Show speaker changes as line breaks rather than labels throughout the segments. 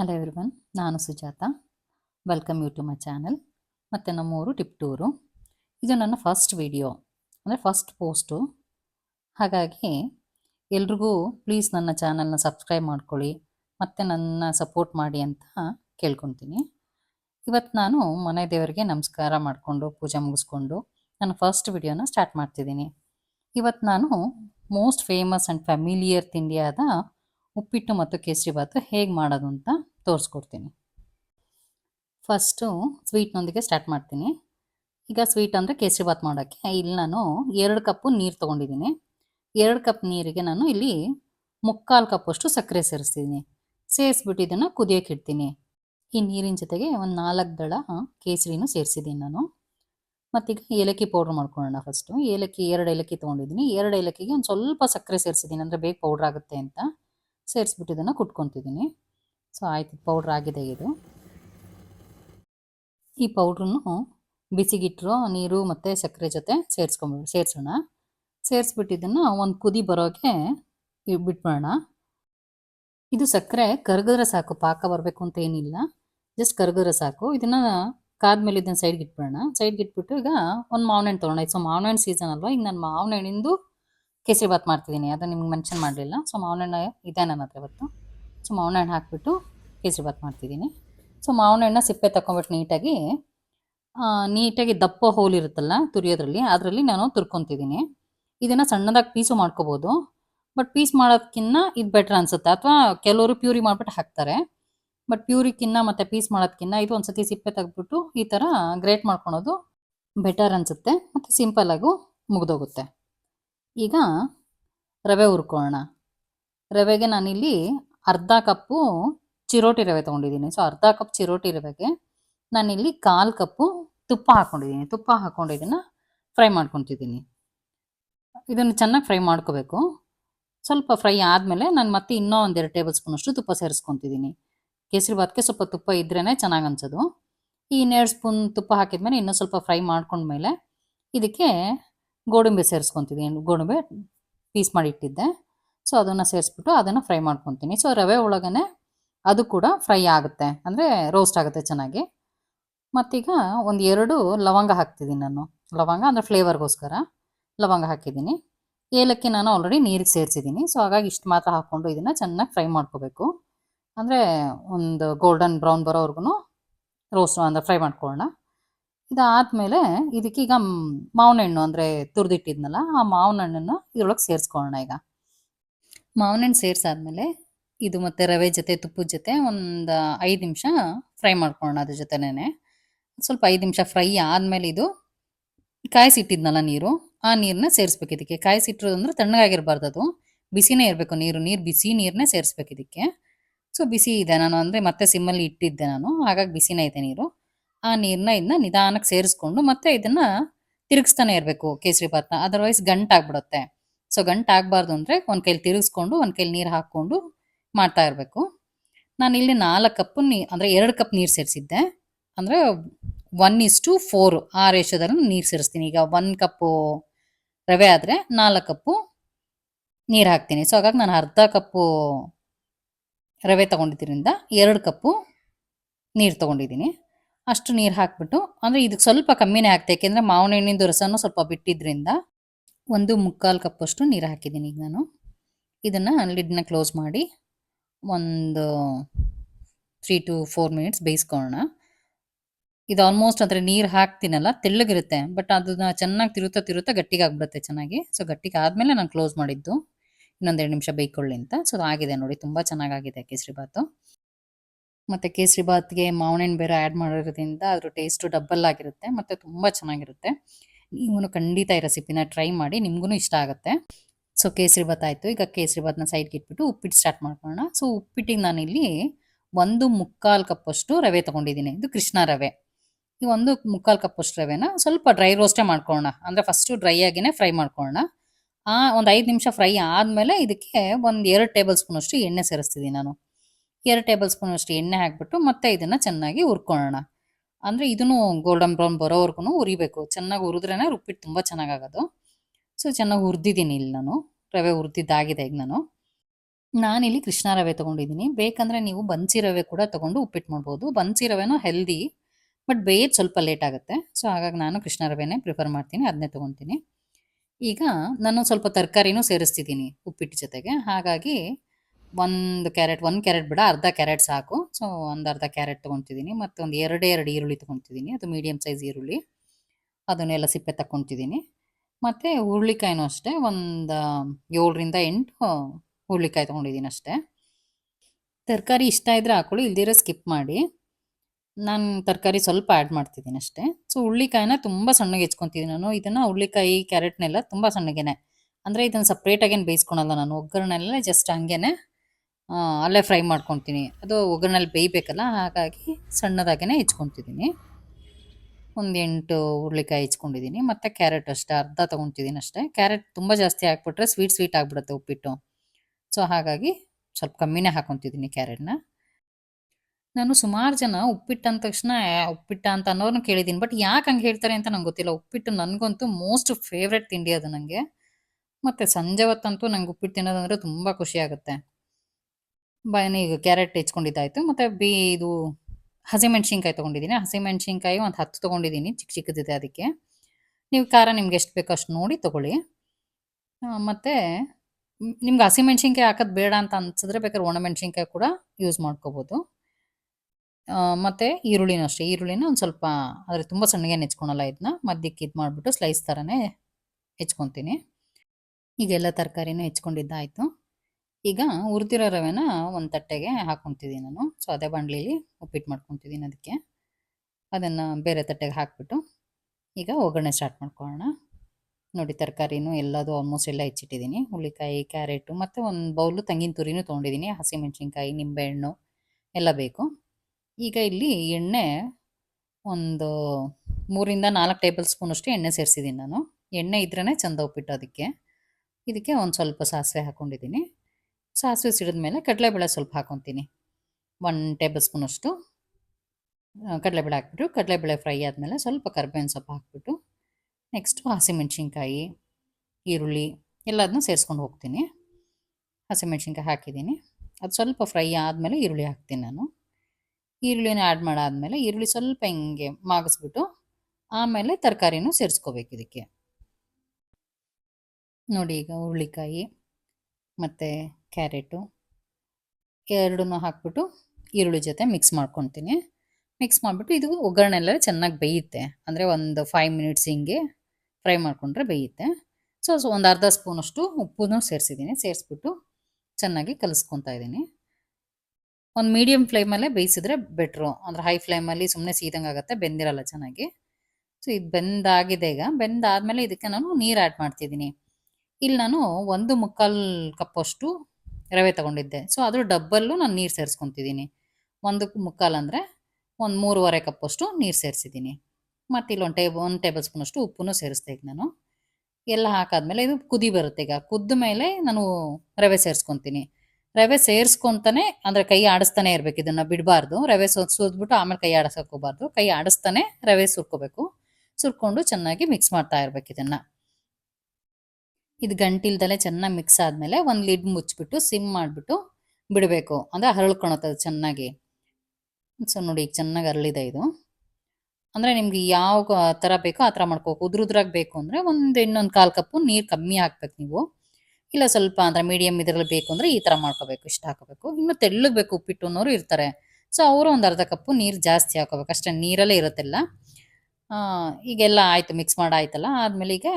Hello everyone ನಾನು Sujatha. Welcome you to my channel ಮತ್ತು ನಮ್ಮೂರು ಟಿಪ್ಟೂರು. ಇದು ನನ್ನ ಫಸ್ಟ್ ವಿಡಿಯೋ ಅಂದರೆ ಫಸ್ಟ್ ಪೋಸ್ಟು ಹಾಗಾಗಿ ಎಲ್ರಿಗೂ ಪ್ಲೀಸ್ ನನ್ನ ಚಾನಲ್ನ ಸಬ್ಸ್ಕ್ರೈಬ್ ಮಾಡ್ಕೊಳ್ಳಿ, ಮತ್ತು ನನ್ನ ಸಪೋರ್ಟ್ ಮಾಡಿ ಅಂತ ಕೇಳ್ಕೊತೀನಿ. ಇವತ್ತು ನಾನು ಮನೆ ದೇವರಿಗೆ ನಮಸ್ಕಾರ ಮಾಡಿಕೊಂಡು, ಪೂಜೆ ಮುಗಿಸ್ಕೊಂಡು ನನ್ನ ಫಸ್ಟ್ ವಿಡಿಯೋನ ಸ್ಟಾರ್ಟ್ ಮಾಡ್ತಿದ್ದೀನಿ. ಇವತ್ತು ನಾನು ಮೋಸ್ಟ್ ಫೇಮಸ್ ಆ್ಯಂಡ್ ಫ್ಯಾಮಿಲಿಯರ್ ತಿಂಡಿಯಾದ ಉಪ್ಪಿಟ್ಟು ಮತ್ತು ಕೇಸರಿಬಾತು ಹೇಗೆ ಮಾಡೋದು ಅಂತ ತೋರಿಸ್ಕೊಡ್ತೀನಿ. ಫಸ್ಟು ಸ್ವೀಟ್ನೊಂದಿಗೆ ಸ್ಟಾರ್ಟ್ ಮಾಡ್ತೀನಿ. ಈಗ ಸ್ವೀಟ್ ಅಂದರೆ ಕೇಸರಿಬಾತ್ ಮಾಡೋಕ್ಕೆ ಇಲ್ಲಿ ನಾನು ಎರಡು ಕಪ್ಪು ನೀರು ತೊಗೊಂಡಿದ್ದೀನಿ. ಎರಡು ಕಪ್ ನೀರಿಗೆ ನಾನು ಇಲ್ಲಿ ಮುಕ್ಕಾಲು ಕಪ್ಪಷ್ಟು ಸಕ್ಕರೆ ಸೇರಿಸ್ತಿದ್ದೀನಿ. ಸೇರಿಸ್ಬಿಟ್ಟು ಇದನ್ನು ಕುದಿಯೋಕೆ ಇಡ್ತೀನಿ. ಈ ನೀರಿನ ಜೊತೆಗೆ ಒಂದು ನಾಲ್ಕು ದಳ ಕೇಸರಿನೂ ಸೇರಿಸಿದ್ದೀನಿ ನಾನು. ಮತ್ತೀಗ ಏಲಕ್ಕಿ ಪೌಡ್ರ್ ಮಾಡ್ಕೊಳ್ಳೋಣ ಫಸ್ಟು. ಏಲಕ್ಕಿ ಎರಡು ಏಲಕ್ಕಿ ತೊಗೊಂಡಿದ್ದೀನಿ. ಎರಡು ಏಲಕ್ಕಿಗೆ ಒಂದು ಸ್ವಲ್ಪ ಸಕ್ಕರೆ ಸೇರಿಸಿದ್ದೀನಿ. ಅಂದರೆ ಬೇಗ ಪೌಡ್ರ್ ಆಗುತ್ತೆ ಅಂತ. ಸೇರಿಸ್ಬಿಟ್ಟು ಇದನ್ನು ಕುಟ್ಕೊತಿದ್ದೀನಿ. ಸೊ ಆಯಿತು ಪೌಡ್ರ್ ಆಗಿದೆ ಇದು. ಈ ಪೌಡ್ರನ್ನು ಬಿಸಿಗಿಟ್ಟರು ನೀರು ಮತ್ತು ಸಕ್ಕರೆ ಜೊತೆ ಸೇರಿಸ್ಕೊಂಬ, ಸೇರಿಸೋಣ. ಸೇರಿಸ್ಬಿಟ್ಟು ಇದನ್ನು ಒಂದು ಕುದಿ ಬರೋಕ್ಕೆ ಬಿಟ್ಬಿಡೋಣ. ಇದು ಸಕ್ಕರೆ ಕರಗಿದ್ರೆ ಸಾಕು, ಪಾಕ ಬರಬೇಕು ಅಂತ ಏನಿಲ್ಲ. ಜಸ್ಟ್ ಕರಗಿದ್ರೆ ಸಾಕು. ಇದನ್ನು ಕಾದ್ಮೇಲೆ ಇದನ್ನು ಸೈಡ್ಗೆ ಇಟ್ಬಿಡೋಣ. ಸೈಡ್ಗೆ ಇಟ್ಬಿಟ್ಟು ಈಗ ಒಂದು ಮಾವಿನ ಹಣ್ಣು ತೊಗೊಂಡು ಸೊ ಮಾವಿನ ಹಣ್ಣು ಸೀಸನ್ ಅಲ್ವಾ? ಈಗ ನಾನು ಮಾವಿನ ಹಣ್ಣಿಂದು ಕೇಸರಿ ಬಾತ್ ಮಾಡ್ತಿದ್ದೀನಿ ಅದು ನಿಮ್ಗೆ ಮೆನ್ಷನ್ ಮಾಡಲಿಲ್ಲ. ಸೊ ಮಾವಿನ ಹಣ್ಣು ಇದೆ ನನ್ನ ಹತ್ರ ಇವತ್ತು. ಸೊ ಮಾವಿನ ಹಣ್ಣು ಹಾಕ್ಬಿಟ್ಟು ಕೇಸರಿ ಬಾತ್ ಮಾಡ್ತಿದ್ದೀನಿ. ಸೊ ಮಾವಿನ ಹಣ್ಣು ಸಿಪ್ಪೆ ತಗೊಂಬಿಟ್ಟು ನೀಟಾಗಿ ನೀಟಾಗಿ ದಪ್ಪ ಹೋಲ್ ಇರುತ್ತಲ್ಲ ತುರಿಯೋದ್ರಲ್ಲಿ, ಅದರಲ್ಲಿ ನಾನು ತುರ್ಕೊತಿದ್ದೀನಿ. ಇದನ್ನು ಸಣ್ಣದಾಗಿ ಪೀಸು ಮಾಡ್ಕೋಬೋದು. ಬಟ್ ಪೀಸ್ ಮಾಡೋದಕ್ಕಿಂತ ಇದು ಬೆಟ್ರ್ ಅನಿಸುತ್ತೆ. ಅಥವಾ ಕೆಲವರು ಪ್ಯೂರಿ ಮಾಡಿಬಿಟ್ಟು ಹಾಕ್ತಾರೆ. ಬಟ್ ಪ್ಯೂರಿಕ್ಕಿನ್ನ ಮತ್ತು ಪೀಸ್ ಮಾಡೋದಕ್ಕಿಂತ ಇದು ಒಂದು ಸತಿ ಸಿಪ್ಪೆ ತೆಗೆದ್ಬಿಟ್ಟು ಈ ಥರ ಗ್ರೇಟ್ ಮಾಡ್ಕೊಳೋದು ಬೆಟರ್ ಅನಿಸುತ್ತೆ. ಮತ್ತು ಸಿಂಪಲ್ಲಾಗೂ ಮುಗಿದೋಗುತ್ತೆ. ಈಗ ರವೆ ಹುರ್ಕೊಳ್ಳೋಣ. ರವೆಗೆ ನಾನಿಲ್ಲಿ ಅರ್ಧ ಕಪ್ಪು ಚಿರೋಟಿ ರವೆ ತೊಗೊಂಡಿದ್ದೀನಿ. ಸೊ ಅರ್ಧ ಕಪ್ ಚಿರೋಟಿ ರವೆಗೆ ನಾನಿಲ್ಲಿ ಕಾಲು ಕಪ್ಪು ತುಪ್ಪ ಹಾಕ್ಕೊಂಡಿದ್ದೀನಿ ತುಪ್ಪ ಹಾಕ್ಕೊಂಡು ಇದನ್ನು ಫ್ರೈ ಮಾಡ್ಕೊತಿದ್ದೀನಿ. ಇದನ್ನು ಚೆನ್ನಾಗಿ ಫ್ರೈ ಮಾಡ್ಕೋಬೇಕು. ಸ್ವಲ್ಪ ಫ್ರೈ ಆದಮೇಲೆ ನಾನು ಮತ್ತೆ ಇನ್ನೂ ಒಂದೆರಡು ಟೇಬಲ್ ಸ್ಪೂನಷ್ಟು ತುಪ್ಪ ಸೇರಿಸ್ಕೊತಿದ್ದೀನಿ. ಕೇಸರಿ ಭಾತ್ಗೆ ಸ್ವಲ್ಪ ತುಪ್ಪ ಇದ್ರೇ ಚೆನ್ನಾಗಿ ಅನ್ಸೋದು. ಈ ಇನ್ನೆರಡು ಸ್ಪೂನ್ ತುಪ್ಪ ಹಾಕಿದ್ಮೇಲೆ ಇನ್ನೂ ಸ್ವಲ್ಪ ಫ್ರೈ ಮಾಡ್ಕೊಂಡ್ಮೇಲೆ ಇದಕ್ಕೆ ಗೋಡಂಬಿ ಸೇರಿಸ್ಕೊತಿದ್ದೀನಿ ಗೋಡಂಬಿ ಪೀಸ್ ಮಾಡಿ ಇಟ್ಟಿದ್ದೆ. ಸೊ ಅದನ್ನು ಸೇರಿಸ್ಬಿಟ್ಟು ಅದನ್ನು ಫ್ರೈ ಮಾಡ್ಕೊತೀನಿ. ಸೊ ರವೆ ಒಳಗನೆ ಅದು ಕೂಡ ಫ್ರೈ ಆಗುತ್ತೆ. ಅಂದರೆ ರೋಸ್ಟ್ ಆಗುತ್ತೆ ಚೆನ್ನಾಗಿ. ಮತ್ತೀಗ ಒಂದು ಎರಡು ಲವಂಗ ಹಾಕ್ತಿದ್ದೀನಿ ನಾನು. ಲವಂಗ ಅಂದರೆ ಫ್ಲೇವರ್ಗೋಸ್ಕರ ಲವಂಗ ಹಾಕಿದ್ದೀನಿ. ಏಲಕ್ಕಿ ನಾನು ಆಲ್ರೆಡಿ ನೀರಿಗೆ ಸೇರಿಸಿದ್ದೀನಿ. ಸೊ ಹಾಗಾಗಿ ಇಷ್ಟು ಮಾತ್ರ ಹಾಕ್ಕೊಂಡು ಇದನ್ನು ಚೆನ್ನಾಗಿ ಫ್ರೈ ಮಾಡ್ಕೋಬೇಕು. ಅಂದರೆ ಒಂದು ಗೋಲ್ಡನ್ ಬ್ರೌನ್ ಬರೋವರೆಗೂ ರೋಸ್ಟ್ ಅಂದರೆ ಫ್ರೈ ಮಾಡ್ಕೊಳ್ಳೋಣ. ಇದಾದಮೇಲೆ ಇದಕ್ಕೆ ಮಾವಿನ ಹಣ್ಣು ಅಂದರೆ ತುರಿದಿಟ್ಟಿದ್ನಲ್ಲ, ಆ ಮಾವಿನ ಹಣ್ಣನ್ನು ಇದ್ರೊಳಗೆ ಸೇರಿಸ್ಕೊಳ್ಳೋಣ ಈಗ. ಮಾವಿನ ಹಣ್ಣು ಸೇರಿಸಾದ್ಮೇಲೆ ಇದು ಮತ್ತೆ ರವೆ ಜೊತೆ, ತುಪ್ಪದ ಜೊತೆ ಒಂದು ಐದು ನಿಮಿಷ ಫ್ರೈ ಮಾಡ್ಕೊಳ್ಳೋಣ ಅದ್ರ ಜೊತೆನೇ ಸ್ವಲ್ಪ ಐದು ನಿಮಿಷ ಫ್ರೈ ಆದಮೇಲೆ ಇದು ಕಾಯಿಸಿಟ್ಟಿದ್ನಲ್ಲ ನೀರು, ಆ ನೀರನ್ನ ಸೇರಿಸ್ಬೇಕು ಇದಕ್ಕೆ. ಕಾಯಿಸಿಟ್ಟಿರೋದು ಅಂದ್ರೆ ತಣ್ಣಗಾಗಿರ್ಬಾರ್ದು ಅದು. ಬಿಸಿನೇ ಇರಬೇಕು ನೀರು ನೀರು ಬಿಸಿ ನೀರನ್ನೇ ಸೇರಿಸ್ಬೇಕು ಇದಕ್ಕೆ. ಸೊ ಬಿಸಿ ಇದೆ ನಾನು ಅಂದರೆ ಮತ್ತೆ ಸಿಮ್ಮಲ್ಲಿ ಇಟ್ಟಿದ್ದೆ ನಾನು, ಹಾಗಾಗಿ ಬಿಸಿನೇ ಇದೆ ನೀರು. ಆ ನೀರನ್ನ ಇದನ್ನ ನಿಧಾನಕ್ಕೆ ಸೇರಿಸ್ಕೊಂಡು ಮತ್ತೆ ಇದನ್ನ ತಿರುಗಿಸ್ತಾನೆ ಇರಬೇಕು ಕೇಸರಿ ಭಾತ್ನ ಅದರ್ವೈಸ್ ಗಂಟಾಗ್ಬಿಡುತ್ತೆ ಸೊ ಗಂಟಾಗಬಾರ್ದು ಅಂದರೆ ಒಂದು ಕೈಲಿ ತಿರುಗಿಸ್ಕೊಂಡು, ಒಂದು ಕೈಲಿ ನೀರು ಹಾಕ್ಕೊಂಡು ಮಾಡ್ತಾ ಇರಬೇಕು. ನಾನು ಇಲ್ಲಿ ನಾಲ್ಕು ಕಪ್ಪು ನೀ, ಅಂದರೆ ಎರಡು ಕಪ್ ನೀರು ಸೇರಿಸಿದ್ದೆ. ಅಂದರೆ ಒನ್ ಟು ಫೋರ್ ಆ ರೇಷೋದಲ್ಲಿ ನೀರು ಸೇರಿಸ್ತೀನಿ. ಈಗ ಒಂದು ಕಪ್ಪು ರವೆ ಆದರೆ ನಾಲ್ಕು ಕಪ್ಪು ನೀರು ಹಾಕ್ತೀನಿ. ಸೊ ಹಾಗಾಗಿ ನಾನು ಅರ್ಧ ಕಪ್ಪು ರವೆ ತೊಗೊಂಡಿದ್ದರಿಂದ ಎರಡು ಕಪ್ಪು ನೀರು ತೊಗೊಂಡಿದ್ದೀನಿ. ಅಷ್ಟು ನೀರು ಹಾಕ್ಬಿಟ್ಟು, ಅಂದರೆ ಇದಕ್ಕೆ ಸ್ವಲ್ಪ ಕಮ್ಮಿನೇ ಆಗ್ತದೆ ಯಾಕೆಂದರೆ ಮಾವಿನ ಹಣ್ಣಿಂದು ರಸನೂ ಸ್ವಲ್ಪ ಬಿಟ್ಟಿದ್ದರಿಂದ ಒಂದು ಮುಕ್ಕಾಲು ಕಪ್ಪಷ್ಟು ನೀರು ಹಾಕಿದ್ದೀನಿ ಈಗ ನಾನು. ಇದನ್ನು ಲಿಡ್ನ ಕ್ಲೋಸ್ ಮಾಡಿ ಒಂದು ತ್ರೀ ಟು ಫೋರ್ ಮಿನಿಟ್ಸ್ ಬೇಯಿಸ್ಕೊಳ್ಳೋಣ. ಇದು ಆಲ್ಮೋಸ್ಟ್ ಅಂದರೆ ನೀರು ಹಾಕ್ತೀನಲ್ಲ, ತೆಳ್ಳಗಿರುತ್ತೆ. ಬಟ್ ಅದನ್ನ ಚೆನ್ನಾಗಿ ತಿರುತ್ತಾ ತಿರುತ್ತಾ ಗಟ್ಟಿಗೆ ಆಗ್ಬಿಡುತ್ತೆ ಚೆನ್ನಾಗಿ. ಸೊ ಗಟ್ಟಿಗೆ ಆದಮೇಲೆ ನಾನು ಕ್ಲೋಸ್ ಮಾಡಿದ್ದು. ಇನ್ನೊಂದೆರಡು ನಿಮಿಷ ಬೇಯ್ಕೊಳ್ಳಿ ಅಂತ. ಸೊ ಆಗಿದೆ ನೋಡಿ, ತುಂಬ ಚೆನ್ನಾಗಾಗಿದೆ ಕೇಸರಿ ಬಾತು ಮತ್ತು ಕೇಸರಿ ಮಾವಿನ ಹಣ್ಣು ಬೇರೆ ಆ್ಯಡ್ ಮಾಡಿರೋದ್ರಿಂದ ಅದ್ರ ಟೇಸ್ಟು ಡಬ್ಬಲ್ ಆಗಿರುತ್ತೆ, ಮತ್ತು ತುಂಬ ಚೆನ್ನಾಗಿರುತ್ತೆ. ನೀವು ಖಂಡಿತ ಈ ರೆಸಿಪಿನ ಟ್ರೈ ಮಾಡಿ ನಿಮಗೂ ಇಷ್ಟ ಆಗುತ್ತೆ. ಸೊ ಕೇಸರಿ ಬಾತ್ ಆಯಿತು. ಈಗ ಕೇಸರಿ ಬಾತ್ನ ಸೈಡ್ಗೆ ಇಟ್ಬಿಟ್ಟು ಉಪ್ಪಿಟ್ಟು ಸ್ಟಾರ್ಟ್ ಮಾಡ್ಕೊಳ್ಳೋಣ. ಸೊ ಉಪ್ಪಿಟ್ಟಿಗೆ ನಾನಿಲ್ಲಿ ಒಂದು ಮುಕ್ಕಾಲು ಕಪ್ಪಷ್ಟು ರವೆ ತೊಗೊಂಡಿದ್ದೀನಿ. ಇದು ಕೃಷ್ಣ ರವೆ. ಈ ಒಂದು ಮುಕ್ಕಾಲು ಕಪ್ಪಷ್ಟು ರವೆನ ಸ್ವಲ್ಪ ಡ್ರೈ ರೋಸ್ಟೇ ಮಾಡ್ಕೊಳ್ಳೋಣ. ಅಂದರೆ ಫಸ್ಟು ಡ್ರೈ ಆಗಿನೇ ಫ್ರೈ ಮಾಡ್ಕೊಳ್ಳೋಣ. ಆ, ಒಂದು ಐದು ನಿಮಿಷ ಫ್ರೈ ಆದಮೇಲೆ ಇದಕ್ಕೆ ಒಂದು ಎರಡು ಟೇಬಲ್ ಸ್ಪೂನಷ್ಟು ಎಣ್ಣೆ ಸೇರಿಸ್ತಿದ್ದೀನಿ ನಾನು. ಎರಡು ಟೇಬಲ್ ಸ್ಪೂನಷ್ಟು ಎಣ್ಣೆ ಹಾಕ್ಬಿಟ್ಟು ಮತ್ತೆ ಇದನ್ನು ಚೆನ್ನಾಗಿ ಹುರ್ಕೊಳ್ಳೋಣ. ಅಂದರೆ ಇದನ್ನು ಗೋಲ್ಡನ್ ಬ್ರೌನ್ ಬರೋವರೆಗೂ ಉರಿಬೇಕು ಚೆನ್ನಾಗಿ ಹುರಿದ್ರೇ ಉಪ್ಪಿಟ್ಟು ತುಂಬ ಚೆನ್ನಾಗಾಗೋದು. ಸೊ ಚೆನ್ನಾಗಿ ಹುರಿದಿದ್ದೀನಿ ಇಲ್ಲಿ ನಾನು. ರವೆ ಹುರಿದಿದ್ದಾಗಿದೆ ಈಗ ನಾನು. ನಾನಿಲ್ಲಿ ಕೃಷ್ಣ ರವೆ ತಗೊಂಡಿದ್ದೀನಿ. ಬೇಕಂದ್ರೆ ನೀವು ಬನ್ಸಿ ರವೆ ಕೂಡ ತಗೊಂಡು ಉಪ್ಪಿಟ್ಟು ಮಾಡ್ಬೋದು. ಬನ್ಸಿ ರವೆನೂ ಹೆಲ್ದಿ ಬಟ್ ಬೇಯೋದು ಸ್ವಲ್ಪ ಲೇಟ್ ಆಗುತ್ತೆ. ಸೊ ಹಾಗಾಗಿ ನಾನು ಕೃಷ್ಣ ರವೆನೇ ಪ್ರಿಫರ್ ಮಾಡ್ತೀನಿ. ಅದನ್ನೇ ತೊಗೊತೀನಿ. ಈಗ ನಾನು ಸ್ವಲ್ಪ ತರಕಾರಿನೂ ಸೇರಿಸ್ತಿದ್ದೀನಿ ಉಪ್ಪಿಟ್ಟು ಜೊತೆಗೆ. ಹಾಗಾಗಿ ಒಂದು ಕ್ಯಾರೆಟ್ ಒಂದು ಕ್ಯಾರೆಟ್ ಬಿಡ ಅರ್ಧ ಕ್ಯಾರೆಟ್ ಸಾಕು. ಸೊ ಒಂದು ಅರ್ಧ ಕ್ಯಾರೆಟ್ ತೊಗೊತಿದ್ದೀನಿ ಮತ್ತು ಒಂದು ಎರಡೇ ಎರಡು ಈರುಳ್ಳಿ ತೊಗೊತಿದ್ದೀನಿ ಅದು ಮೀಡಿಯಮ್ ಸೈಜ್ ಈರುಳ್ಳಿ. ಅದನ್ನೆಲ್ಲ ಸಿಪ್ಪೆ ತಕ್ಕೊತಿದ್ದೀನಿ ಮತ್ತು ಹುರುಳಿಕಾಯಿನೂ ಅಷ್ಟೇ. ಒಂದು ಏಳರಿಂದ ಎಂಟು ಹುರುಳಿಕಾಯಿ ತೊಗೊಂಡಿದ್ದೀನಿ ಅಷ್ಟೇ. ತರಕಾರಿ ಇಷ್ಟ ಇದ್ದರೆ ಹಾಕೊಳ್ಳಿ ಇಲ್ದಿರೋ ಸ್ಕಿಪ್ ಮಾಡಿ. ನಾನು ತರಕಾರಿ ಸ್ವಲ್ಪ ಆ್ಯಡ್ ಮಾಡ್ತಿದ್ದೀನಿ ಅಷ್ಟೇ. ಸೊ ಹುರುಳಿಕಾಯಿನ ತುಂಬ ಸಣ್ಣಗೆ ಹೆಚ್ಕೊತಿದ್ದೀನಿ ನಾನು. ಇದನ್ನು ಹುರುಳಿಕಾಯಿ ಕ್ಯಾರೆಟ್ನೆಲ್ಲ ತುಂಬ ಸಣ್ಣಗೇನೆ. ಅಂದರೆ ಇದನ್ನು ಸಪ್ರೇಟಾಗೇನು ಬೇಯಿಸ್ಕೊಳಲ್ಲ ನಾನು. ಒಗ್ಗರಣೆಲ್ಲ ಜಸ್ಟ್ ಹಂಗೇನೆ ಆ, ಅಲ್ಲೇ ಫ್ರೈ ಮಾಡ್ಕೊತೀನಿ ಅದು ಒಗ್ಗರಣೆಲಿ ಬೇಯಬೇಕಲ್ಲ, ಹಾಗಾಗಿ ಸಣ್ಣದಾಗೇ ಹೆಚ್ಕೊತಿದ್ದೀನಿ. ಒಂದು ಎಂಟು ಹುರುಳಿಕಾಯಿ ಹೆಚ್ಕೊಂಡಿದ್ದೀನಿ, ಮತ್ತು ಕ್ಯಾರೆಟ್ ಅಷ್ಟೇ, ಅರ್ಧ ತೊಗೊತಿದ್ದೀನಿ ಅಷ್ಟೇ. ಕ್ಯಾರೆಟ್ ತುಂಬ ಜಾಸ್ತಿ ಹಾಕ್ಬಿಟ್ರೆ ಸ್ವೀಟ್ ಸ್ವೀಟ್ ಆಗಿಬಿಡುತ್ತೆ ಉಪ್ಪಿಟ್ಟು. ಸೊ ಹಾಗಾಗಿ ಸ್ವಲ್ಪ ಕಮ್ಮಿನೇ ಹಾಕೊತಿದ್ದೀನಿ ಕ್ಯಾರೆಟ್ನ. ನಾನು ಸುಮಾರು ಜನ ಉಪ್ಪಿಟ್ಟು ಅಂದ ತಕ್ಷಣ, ಉಪ್ಪಿಟ್ಟು ಅಂತ ಅನ್ನೋರ್ನ ಕೇಳಿದ್ದೀನಿ, ಬಟ್ ಯಾಕೆ ಹಂಗೆ ಹೇಳ್ತಾರೆ ಅಂತ ನಂಗೆ ಗೊತ್ತಿಲ್ಲ. ಉಪ್ಪಿಟ್ಟು ನನಗಂತೂ ಮೋಸ್ಟ್ ಫೇವ್ರೆಟ್ ತಿಂಡಿ ಅದು ನನಗೆ ಮತ್ತು ಸಂಜೆ ಹೊತ್ತಂತೂ ನಂಗೆ ಉಪ್ಪಿಟ್ಟು ತಿನ್ನೋದಂದ್ರೆ ತುಂಬ ಖುಷಿ ಆಗುತ್ತೆ. ಬಾಯನ್ನ ಈಗ ಕ್ಯಾರೆಟ್ ಹೆಚ್ಕೊಂಡಿದ್ದಾಯ್ತು ಮತ್ತು ಬಿ ಇದು ಹಸಿಮೆಣ್ಸಿನ್ಕಾಯಿ ತೊಗೊಂಡಿದ್ದೀನಿ. ಹಸಿಮೆಣ್ಸಿನ್ಕಾಯಿ ಒಂದು ಹತ್ತು ತೊಗೊಂಡಿದ್ದೀನಿ ಚಿಕ್ಕ ಚಿಕ್ಕದಿದೆ ಅದಕ್ಕೆ. ನೀವು ಖಾರ ನಿಮ್ಗೆ ಎಷ್ಟು ಬೇಕೋ ಅಷ್ಟು ನೋಡಿ ತೊಗೊಳ್ಳಿ. ಮತ್ತು ನಿಮ್ಗೆ ಹಸಿಮೆಣ್ಸಿನ್ಕಾಯಿ ಹಾಕೋದು ಬೇಡ ಅಂತ ಅನ್ಸಿದ್ರೆ ಬೇಕಾದ್ರೆ ಒಣಮೆಣ್ಸಿನ್ಕಾಯಿ ಕೂಡ ಯೂಸ್ ಮಾಡ್ಕೋಬೋದು. ಮತ್ತು ಈರುಳ್ಳಿನೂ ಅಷ್ಟೇ. ಈರುಳ್ಳಿನ ಒಂದು ಸ್ವಲ್ಪ, ಆದರೆ ತುಂಬ ಸಣ್ಣಗೆ ಹೆಚ್ಕೊಳಲ್ಲ ಇದನ್ನ ಮಧ್ಯಕ್ಕೆ ಇದು ಮಾಡಿಬಿಟ್ಟು ಸ್ಲೈಸ್ ಥರನೇ ಹೆಚ್ಕೊತೀನಿ. ಈಗೆಲ್ಲ ತರಕಾರಿನೂ ಹೆಚ್ಕೊಂಡಿದ್ದಾಯಿತು. ಈಗ ಹುರಿದಿರೋ ರವೆನ ಒಂದು ತಟ್ಟೆಗೆ ಹಾಕ್ಕೊತಿದ್ದೀನಿ ನಾನು. ಸೊ ಅದೇ ಬಾಣಲಿಲಿ ಉಪ್ಪಿಟ್ಟು ಮಾಡ್ಕೊತಿದ್ದೀನಿ ಅದಕ್ಕೆ. ಅದನ್ನು ಬೇರೆ ತಟ್ಟೆಗೆ ಹಾಕ್ಬಿಟ್ಟು ಈಗ ಒಗ್ಗರಣೆ ಸ್ಟಾರ್ಟ್ ಮಾಡ್ಕೊಳ್ಳೋಣ. ನೋಡಿ ತರಕಾರಿನೂ ಎಲ್ಲದೂ ಆಲ್ಮೋಸ್ಟ್ ಎಲ್ಲ ಹೆಚ್ಚಿಟ್ಟಿದ್ದೀನಿ ಹುಳಿಕಾಯಿ ಕ್ಯಾರೆಟು ಮತ್ತು ಒಂದು ಬೌಲು ತೆಂಗಿನ ತುರಿನೂ ತೊಗೊಂಡಿದ್ದೀನಿ ಹಸಿಮೆಣ್ಸಿನ್ಕಾಯಿ, ನಿಂಬೆಹಣ್ಣು ಎಲ್ಲ ಬೇಕು. ಈಗ ಇಲ್ಲಿ ಎಣ್ಣೆ ಒಂದು ಮೂರಿಂದ ನಾಲ್ಕು ಟೇಬಲ್ ಸ್ಪೂನ್ ಸ್ಪೂನಷ್ಟು ಎಣ್ಣೆ ಸೇರಿಸಿದ್ದೀನಿ ನಾನು. ಎಣ್ಣೆ ಇದ್ರೇ ಚಂದ ಉಪ್ಪಿಟ್ಟು ಅದಕ್ಕೆ. ಇದಕ್ಕೆ ಒಂದು ಸ್ವಲ್ಪ ಸಾಸಿವೆ ಹಾಕ್ಕೊಂಡಿದ್ದೀನಿ ಸಾಸಿವೆ ಸಿಡಿದ್ಮೇಲೆ ಕಡಲೆಬೇಳೆ ಸ್ವಲ್ಪ ಹಾಕೊತೀನಿ. ಒನ್ ಟೇಬಲ್ ಸ್ಪೂನಷ್ಟು ಕಡಲೆಬೇಳೆ ಹಾಕ್ಬಿಟ್ಟು ಕಡಲೆಬೇಳೆ ಫ್ರೈ ಆದಮೇಲೆ ಸ್ವಲ್ಪ ಕರ್ಬೇವಿನ ಸೊಪ್ಪು ಹಾಕ್ಬಿಟ್ಟು ನೆಕ್ಸ್ಟು ಹಸಿಮೆಣ್ಸಿನ್ಕಾಯಿ, ಈರುಳ್ಳಿ ಎಲ್ಲದನ್ನೂ ಸೇರಿಸ್ಕೊಂಡು ಹೋಗ್ತೀನಿ. ಹಸಿಮೆಣ್ಸಿನ್ಕಾಯಿ ಹಾಕಿದ್ದೀನಿ. ಅದು ಸ್ವಲ್ಪ ಫ್ರೈ ಆದಮೇಲೆ ಈರುಳ್ಳಿ ಹಾಕ್ತೀನಿ ನಾನು. ಈರುಳ್ಳಿನ ಆ್ಯಡ್ ಮಾಡಾದಮೇಲೆ ಈರುಳ್ಳಿ ಸ್ವಲ್ಪ ಹಿಂಗೆ ಮಾಗಿಸ್ಬಿಟ್ಟು ಆಮೇಲೆ ತರಕಾರಿನೂ ಸೇರಿಸ್ಕೋಬೇಕು ಇದಕ್ಕೆ. ನೋಡಿ ಈಗ ಹುರುಳಿಕಾಯಿ, ಮತ್ತು ಕ್ಯಾರೆಟು ಎರಡನ್ನೂ ಹಾಕ್ಬಿಟ್ಟು ಈರುಳ್ಳಿ ಜೊತೆ ಮಿಕ್ಸ್ ಮಾಡ್ಕೊತೀನಿ ಮಿಕ್ಸ್ ಮಾಡಿಬಿಟ್ಟು ಇದು ಒಗ್ಗರಣೆ ಎಲ್ಲ ಚೆನ್ನಾಗಿ ಬೇಯುತ್ತೆ. ಅಂದರೆ ಒಂದು ಫೈವ್ ಮಿನಿಟ್ಸ್ ಹಿಂಗೆ ಫ್ರೈ ಮಾಡಿಕೊಂಡ್ರೆ ಬೇಯುತ್ತೆ. ಸೊ ಸೊ ಒಂದು ಅರ್ಧ ಸ್ಪೂನಷ್ಟು ಉಪ್ಪನ್ನು ಸೇರಿಸಿದ್ದೀನಿ. ಸೇರಿಸ್ಬಿಟ್ಟು ಚೆನ್ನಾಗಿ ಕಲಿಸ್ಕೊತಾ ಇದ್ದೀನಿ. ಒಂದು ಮೀಡಿಯಮ್ ಫ್ಲೇಮಲ್ಲೇ ಬೇಯಿಸಿದ್ರೆ ಬೆಟ್ರು ಅಂದರೆ ಹೈ ಫ್ಲೇಮಲ್ಲಿ ಸುಮ್ಮನೆ ಸೀದಂಗೆ ಆಗುತ್ತೆ, ಬೆಂದಿರಲ್ಲ ಚೆನ್ನಾಗಿ. ಸೊ ಇದು ಬೆಂದಾಗಿದೆ ಈಗ. ಬೆಂದಾದಮೇಲೆ ಇದಕ್ಕೆ ನಾನು ನೀರು ಆ್ಯಡ್ ಮಾಡ್ತಿದ್ದೀನಿ. ಇಲ್ಲಿ ನಾನು ಒಂದು ಮುಕ್ಕಾಲು ಕಪ್ಪಷ್ಟು ರವೆ ತಗೊಂಡಿದ್ದೆ. ಸೊ ಅದ್ರ ಡಬ್ಬಲ್ಲೂ ನಾನು ನೀರು ಸೇರಿಸ್ಕೊತಿದ್ದೀನಿ. ಒಂದು ಮುಕ್ಕಾಲು ಅಂದರೆ ಒಂದು ಮೂರುವರೆ ಕಪ್ಪಷ್ಟು ನೀರು ಸೇರಿಸಿದ್ದೀನಿ. ಮತ್ತು ಇಲ್ಲೊಂದು ಟೇಬ್, ಒಂದು ಟೇಬಲ್ ಸ್ಪೂನಷ್ಟು ಉಪ್ಪನ್ನು ಸೇರಿಸ್ದೆ ಈಗ ನಾನು. ಎಲ್ಲ ಹಾಕಾದ್ಮೇಲೆ ಇದು ಕುದಿ ಬರುತ್ತೆ ಈಗ. ಕುದ್ದ ಮೇಲೆ ನಾನು ರವೆ ಸೇರಿಸ್ಕೊತೀನಿ. ರವೆ ಸೇರಿಸ್ಕೊತಾನೆ, ಅಂದರೆ ಕೈ ಆಡಿಸ್ತಾನೆ ಇರಬೇಕು ಇದನ್ನು ಬಿಡಬಾರ್ದು. ರವೆ ಸುರಿದ್ಬಿಟ್ಟು ಆಮೇಲೆ ಕೈ ಆಡಿಸೋಕೋಬಾರ್ದು. ಕೈ ಆಡಿಸ್ತಾನೆ ರವೆ ಸುರ್ಕೋಬೇಕು. ಸುರ್ಕೊಂಡು ಚೆನ್ನಾಗಿ ಮಿಕ್ಸ್ ಮಾಡ್ತಾ ಇರ್ಬೇಕು ಇದನ್ನು. ಇದು ಗಂಟಿಲ್ದಲೆ ಚೆನ್ನಾಗಿ ಮಿಕ್ಸ್ ಆದಮೇಲೆ ಒಂದು ಲಿಡ್ ಮುಚ್ಚಿಬಿಟ್ಟು ಸಿಮ್ ಮಾಡಿಬಿಟ್ಟು ಬಿಡಬೇಕು. ಅಂದರೆ ಹರಳ್ಕೊಳತ್ತದು ಚೆನ್ನಾಗಿ. ಸೊ ನೋಡಿ ಈಗ ಚೆನ್ನಾಗಿ ಅರಳಿದೆ ಇದು. ಅಂದರೆ ನಿಮ್ಗೆ ಯಾವ ಥರ ಬೇಕೋ ಆ ಥರ ಮಾಡ್ಕೋಬೇಕು. ಉದ್ರುದ್ರಾಗಿ ಬೇಕು ಅಂದರೆ ಒಂದು ಇನ್ನೊಂದು ಕಾಲು ಕಪ್ಪು ನೀರು ಕಮ್ಮಿ ಹಾಕ್ಬೇಕು ನೀವು. ಇಲ್ಲ ಸ್ವಲ್ಪ ಅಂದರೆ ಮೀಡಿಯಮ್ ಇದರಲ್ಲಿ ಬೇಕು ಅಂದರೆ ಈ ಥರ ಮಾಡ್ಕೋಬೇಕು, ಇಷ್ಟು ಹಾಕೋಬೇಕು ಇನ್ನು ತೆಳ್ಳಗೆ ಬೇಕು ಉಪ್ಪಿಟ್ಟು ಅನ್ನೋರು ಇರ್ತಾರೆ. ಸೊ ಅವರು ಒಂದು ಅರ್ಧ ಕಪ್ಪು ನೀರು ಜಾಸ್ತಿ ಹಾಕೋಬೇಕು ಅಷ್ಟೇ, ನೀರಲ್ಲೇ ಇರುತ್ತೆಲ್ಲ. ಈಗೆಲ್ಲ ಆಯಿತು ಮಿಕ್ಸ್ ಮಾಡಾಯ್ತಲ್ಲ, ಆದ್ಮೇಲೆ ಈಗ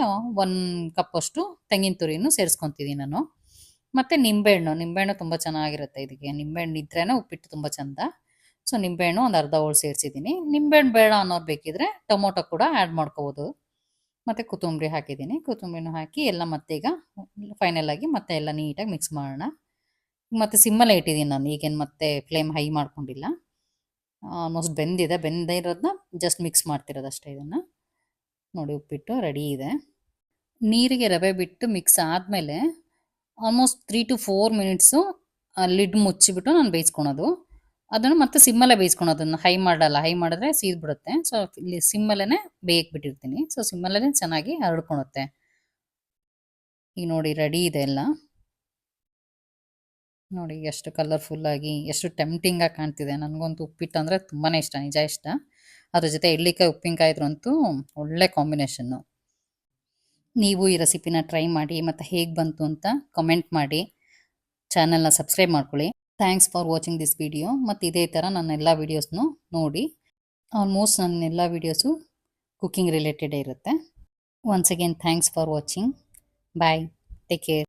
ಒನ್ ಕಪ್ ಅಷ್ಟು ತೆಂಗಿನ ತುರಿನೂ ಸೇರಿಸ್ಕೊತಿದ್ದೀನಿ ನಾನು. ಮತ್ತು ನಿಂಬೆಹಣ್ಣು ನಿಂಬೆಹಣ್ಣು ತುಂಬ ಚೆನ್ನಾಗಿರುತ್ತೆ ಇದಕ್ಕೆ ನಿಂಬೆಹಣ್ಣು ಇದ್ರೇ ಉಪ್ಪಿಟ್ಟು ತುಂಬ ಚಂದ. ಸೊ ನಿಂಬೆಹಣ್ಣು ಒಂದು ಅರ್ಧ ಹೋಳು ಸೇರಿಸಿದ್ದೀನಿ ನಿಂಬೆಹಣ್ಣು ಬೇಡ ಅನ್ನೋರು ಬೇಕಿದ್ರೆ ಟೊಮೊಟೊ ಕೂಡ ಆ್ಯಡ್ ಮಾಡ್ಕೋಬೋದು. ಮತ್ತು ಕೊತ್ತಂಬರಿ ಹಾಕಿದ್ದೀನಿ ಕೊತ್ತಂಬರಿನೂ ಹಾಕಿ ಎಲ್ಲ ಮತ್ತೆ ಈಗ ಫೈನಲ್ ಆಗಿ ಮತ್ತೆ ಎಲ್ಲ ನೀಟಾಗಿ ಮಿಕ್ಸ್ ಮಾಡೋಣ. ಮತ್ತೆ ಸಿಮ್ಮಲ್ಲೇ ಇಟ್ಟಿದ್ದೀನಿ ನಾನು. ಈಗೇನು ಮತ್ತೆ ಫ್ಲೇಮ್ ಹೈ ಮಾಡ್ಕೊಂಡಿಲ್ಲ. ಆಲ್ಮೋಸ್ಟ್ ಬೆಂದಿದೆ. ಬೆಂದೇ ಇರೋದನ್ನ ಜಸ್ಟ್ ಮಿಕ್ಸ್ ಮಾಡ್ತಿರೋದು ಅಷ್ಟೇ ಇದನ್ನು. ನೋಡಿ ಉಪ್ಪಿಟ್ಟು ರೆಡಿ ಇದೆ. ನೀರಿಗೆ ರವೆ ಬಿಟ್ಟು ಮಿಕ್ಸ್ ಆದಮೇಲೆ almost three to four minutes lid ಮುಚ್ಚಿಬಿಟ್ಟು ನಾನು ಬೇಯಿಸ್ಕೊಳೋದು. ಅದನ್ನು ಮತ್ತೆ ಸಿಮ್ಮಲ್ಲೇ ಬೇಯಿಸ್ಕೊಳೋದನ್ನು. ಹೈ ಮಾಡಲ್ಲ. ಹೈ ಮಾಡಿದ್ರೆ ಸೀದ್ಬಿಡುತ್ತೆ. ಸೊ ಇಲ್ಲಿ ಸಿಮ್ಮಲ್ಲೇ ಬೇಯಕ್ಕೆ ಬಿಟ್ಟಿರ್ತೀನಿ ಸೊ ಸಿಮ್ಮಲ್ಲೇ ಚೆನ್ನಾಗಿ ಹರಡ್ಕೊಳುತ್ತೆ. ಈಗ ನೋಡಿ ರೆಡಿ ಇದೆ ಎಲ್ಲ. ನೋಡಿ ಎಷ್ಟು ಕಲರ್ಫುಲ್ಲಾಗಿ ಎಷ್ಟು ಟೆಂಪ್ಟಿಂಗಾಗಿ ಕಾಣ್ತಿದೆ. ನನಗಂತೂ ಉಪ್ಪಿಟ್ಟು ಅಂದರೆ ತುಂಬಾ ಇಷ್ಟ, ನಿಜ ಇಷ್ಟ. ಅದ್ರ ಜೊತೆ ಎಳ್ಳಿಕಾಯಿ ಉಪ್ಪಿನಕಾಯಿ ಇದ್ರಂತೂ ಒಳ್ಳೆ ಕಾಂಬಿನೇಷನ್ನು ನೀವು ಈ ರೆಸಿಪಿನ ಟ್ರೈ ಮಾಡಿ, ಮತ್ತು ಹೇಗೆ ಬಂತು ಅಂತ ಕಮೆಂಟ್ ಮಾಡಿ. ಚಾನಲ್ನ ಸಬ್ಸ್ಕ್ರೈಬ್ ಮಾಡ್ಕೊಳ್ಳಿ. Thanks for watching this video ಮತ್ತು ಇದೇ ಥರ ನನ್ನ ಎಲ್ಲ ವೀಡಿಯೋಸ್ನು ನೋಡಿ. ಆಲ್ಮೋಸ್ಟ್ ನನ್ನ ಎಲ್ಲ ವೀಡಿಯೋಸು ಕುಕ್ಕಿಂಗ್ ರಿಲೇಟೆಡೇ ಇರುತ್ತೆ. Once again thanks for watching bye take care